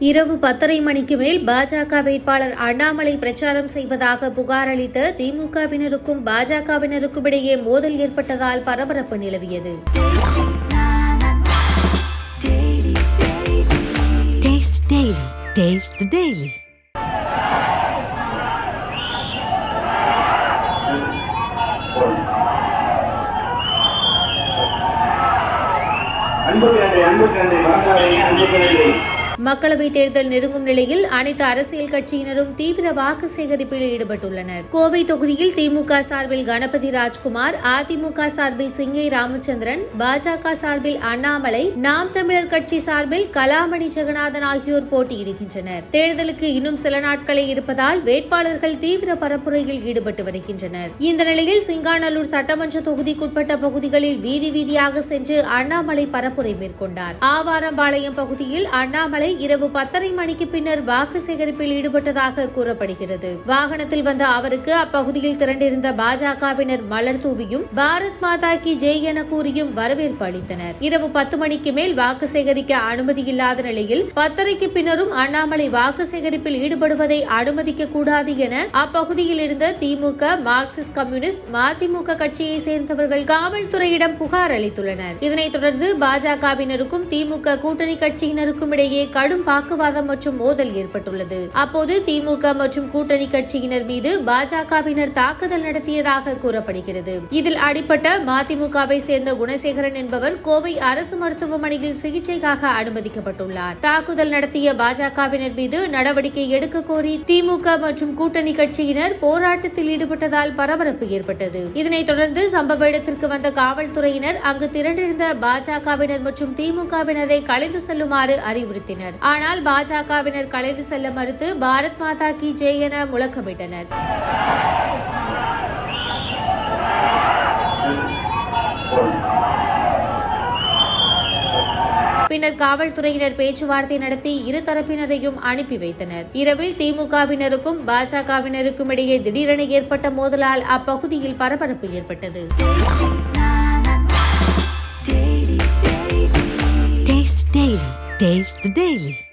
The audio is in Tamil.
இரவு பத்தரை மணிக்கு மேல் பாஜக வேட்பாளர் அண்ணாமலை பிரச்சாரம் செய்வதாக புகார் அளித்த திமுகவினருக்கும் பாஜகவினருக்கும் இடையே மோதல் ஏற்பட்டதால் பரபரப்பு நிலவியது Taste Daily. Taste the Daily. அன்பு கண்டை அன்பு கண்டை அன்பு கண்டை மக்களவைத் தேர்தல் நெருங்கும் நிலையில் அனைத்து அரசியல் கட்சியினரும் தீவிர வாக்கு சேகரிப்பில் ஈடுபட்டுள்ளனர். கோவை தொகுதியில் திமுக சார்பில் கணபதி ராஜ்குமார் அதிமுக சார்பில் சிங்கை ராமச்சந்திரன் பாஜக சார்பில் அண்ணாமலை நாம் தமிழர் கட்சி சார்பில் கலாமணி ஜெகநாதன் ஆகியோர் போட்டியிடுகின்றனர். தேர்தலுக்கு இன்னும் சில நாட்களே இருப்பதால் வேட்பாளர்கள் தீவிர பரப்புரையில் ஈடுபட்டு வருகின்றனர். இந்த நிலையில் சிங்காநல்லூர் சட்டமன்ற தொகுதிக்குட்பட்ட பகுதிகளில் வீதி வீதியாக சென்று அண்ணாமலை பரப்புரை மேற்கொண்டார். ஆவாரம்பாளையம் பகுதியில் அண்ணாமலை வரை இரவு பத்தரை மணிக்கு பின்னர் வாக்கு சேகரிப்பில் ஈடுபட்டதாக கூறப்படுகிறது. வாகனத்தில் வந்த அவருக்கு அப்பகுதியில் திரண்டிருந்த பாஜகவினர் மலர் தூவியும் பாரத் மாதா கி ஜெய் என கூறியும் வரவேற்பு அளித்தனர். இரவு பத்து மணிக்கு மேல் வாக்கு சேகரிக்க அனுமதி இல்லாத நிலையில் பத்தரைக்கு பின்னரும் அண்ணாமலை வாக்கு சேகரிப்பில் ஈடுபடுவதை அனுமதிக்க கூடாது என அப்பகுதியில் இருந்த திமுக மார்க்சிஸ்ட் கம்யூனிஸ்ட் மதிமுக கட்சியை சேர்ந்தவர்கள் காவல்துறையிடம் புகார் அளித்துள்ளனர். இதனைத் தொடர்ந்து பாஜகவினருக்கும் திமுக கூட்டணி கட்சியினருக்கும் இடையே கடும் வாக்குவாதம் மற்றும் மோதல் ஏற்பட்டுள்ளது. அப்போது திமுக மற்றும் கூட்டணி கட்சியினர் மீது பாஜகவினர் தாக்குதல் நடத்தியதாக கூறப்படுகிறது. இதில் அடிப்பட்ட மதிமுகவை சேர்ந்த குணசேகரன் என்பவர் கோவை அரசு மருத்துவமனையில் சிகிச்சைக்காக அனுமதிக்கப்பட்டுள்ளார். தாக்குதல் நடத்திய பாஜகவினர் மீது நடவடிக்கை எடுக்க கோரி திமுக மற்றும் கூட்டணி கட்சியினர் போராட்டத்தில் ஈடுபட்டதால் பரபரப்பு ஏற்பட்டது. இதனைத் தொடர்ந்து சம்பவ இடத்திற்கு வந்த காவல்துறையினர் அங்கு திரண்டிருந்த பாஜகவினர் மற்றும் திமுகவினரை கலைந்து செல்லுமாறு அறிவுறுத்தினர். ஆனால் பாஜகவினர் கலைந்து செல்ல மறுத்து பாரத் மாதா கி ஜெய் என முழக்கமிட்டனர். பின்னர் காவல்துறையினர் பேச்சுவார்த்தை நடத்தி இரு தரப்பினரையும் அனுப்பி வைத்தனர். இரவில் திமுகவினருக்கும் பாஜகவினருக்கும் இடையே திடீரென ஏற்பட்ட மோதலால் அப்பகுதியில் பரபரப்பு ஏற்பட்டது. Taste the Daily.